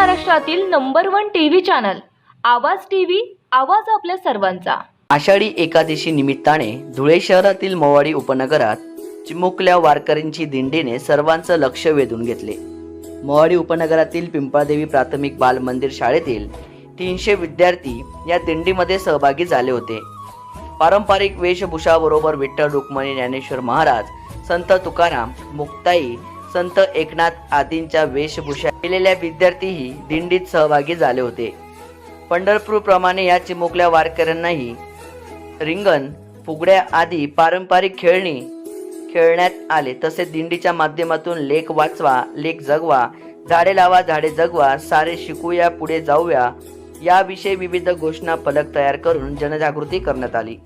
महाराष्ट्रातील number one TV channel Awaaz TV Awaaz आपल्या सर्वांचा. आषाढी एकादशी निमित्ताने धुळे शहरातील मोवाडी उपनगरात चिमुकल्या वारकऱ्यांची दिंडीने सर्वांचं लक्ष वेधून घेतले. मोवाडी उपनगरातील पिंपळदेवी प्राथमिक बाल मंदिर शाळेतील तीनशे विद्यार्थी या दिंडीमध्ये सहभागी झाले होते. पारंपरिक वेशभूषाबरोबर विठ्ठल रुक्मणी ज्ञानेश्वर महाराज संत तुकाराम मुक्ताई संत एकनाथ आदींच्या वेशभूषा केलेल्या विद्यार्थीही दिंडीत सहभागी झाले होते. पंढरपूरप्रमाणे या चिमुकल्या वारकऱ्यांनाही रिंगण फुगड्या आदी पारंपरिक खेळणी खेळण्यात आले. तसेच दिंडीच्या माध्यमातून लेख वाचवा लेख जगवा झाडे लावा झाडे जगवा सारे शिकूया पुढे जाऊया याविषयी विविध घोषणा फलक तयार करून जनजागृती करण्यात आली.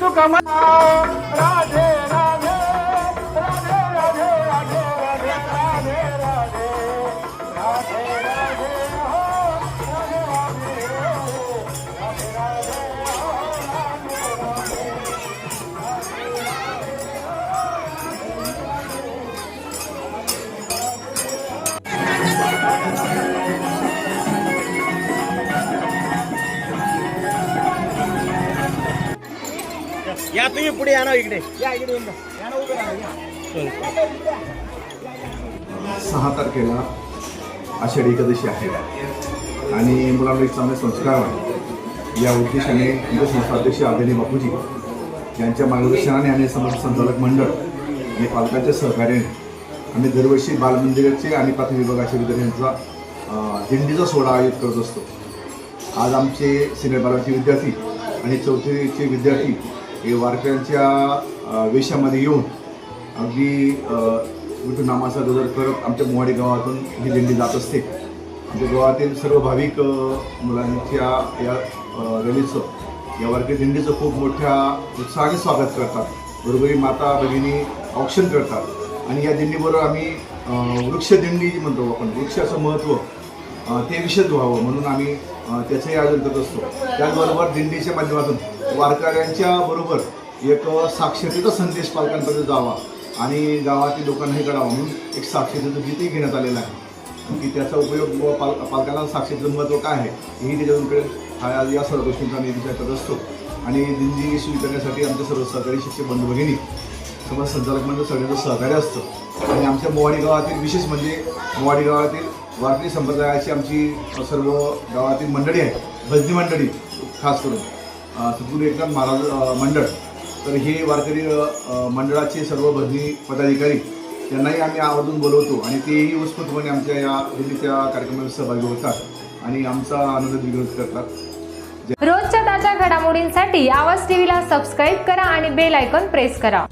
तू कमा राधे राधे. तुम्ही पुढे या ना इकडे. या इकडे येऊन या ना उभे राहा, सहा तारखेला आषाढी एकादशी आहे. आणि मुलांना एक चांगले संस्कार आहे. या उद्देशाने हिंदू संस्थाध्यक्ष आदरणीय बापूजी यांच्या मार्गदर्शनाने आणि समर्थ संचालक मंडळ आणि पालकांच्या सहकार्याने आम्ही दरवर्षी बालमंदिराचे आणि प्राथमिक विभागाच्या विद्यार्थ्यांचा दिंडीचा सोहळा आयोजित करत असतो. आज आमचे सिनियर विद्यार्थी आणि चौथीचे विद्यार्थी हे वारकऱ्यांच्या वेशामध्ये येऊन अगदी विठू नामाचा गजर करत आमच्या मोवाडी गावातून ही दिंडी जात असते आमच्या गावातील सर्व भाविक मुलांच्या या रलीचं या वारकरी दिंडीचं खूप मोठ्या उत्साहाने स्वागत करतात. बरोबरी माता भगिनी औक्षण करतात. आणि या दिंडीबरोबर आम्ही वृक्षदिंडी म्हणतो आपण वृक्षाचं महत्त्व ते विशेष व्हावं म्हणून आम्ही त्याचंही आयोजन करत असतो. त्याचबरोबर दिंडीच्या माध्यमातून वारकऱ्यांच्या बरोबर एक साक्षरतेचा संदेश पालकांपर्यंत जावा आणि गावातील लोकांनाही कळावा म्हणून एक साक्षरतेचं गीतही घेण्यात आलेलं आहे. की त्याचा उपयोग पाल पालकांना साक्षरतेचं महत्त्व काय आहे हेही त्याच्यातून हा या सर्व गोष्टींचा मी विचार करत असतो. आणि दिंडी सुरू करण्यासाठी आमचे सर्व सहकारी शिक्षक बंधू भगिनी समाज संचालक मंडळ सगळ्यांचं सहकार्य असतं. आणि आमच्या मोवाडी गावातील विशेष म्हणजे मोवाडी गावातील वारकरी संप्रदायाची आमची सर्व गावातील मंडळी आहे भजनी मंडळी खास करून अ, सद्गुरू एकनाथ महाराज मंडळ. तर हे वारकरी मंडळाचे सर्व भजनी पदाधिकारी त्यांनाही आम्ही आवर्जून बोलवतो आणि तेही उत्स्फूर्तपणे आमच्या या दिल्लीच्या कार्यक्रमात सहभागी होतात आणि आमचा आनंद विरोध करतात. रोजच्या ताज्या घडामोडींसाठी आवाज टीव्हीला सबस्क्राईब करा आणि बेल आयकॉन प्रेस करा.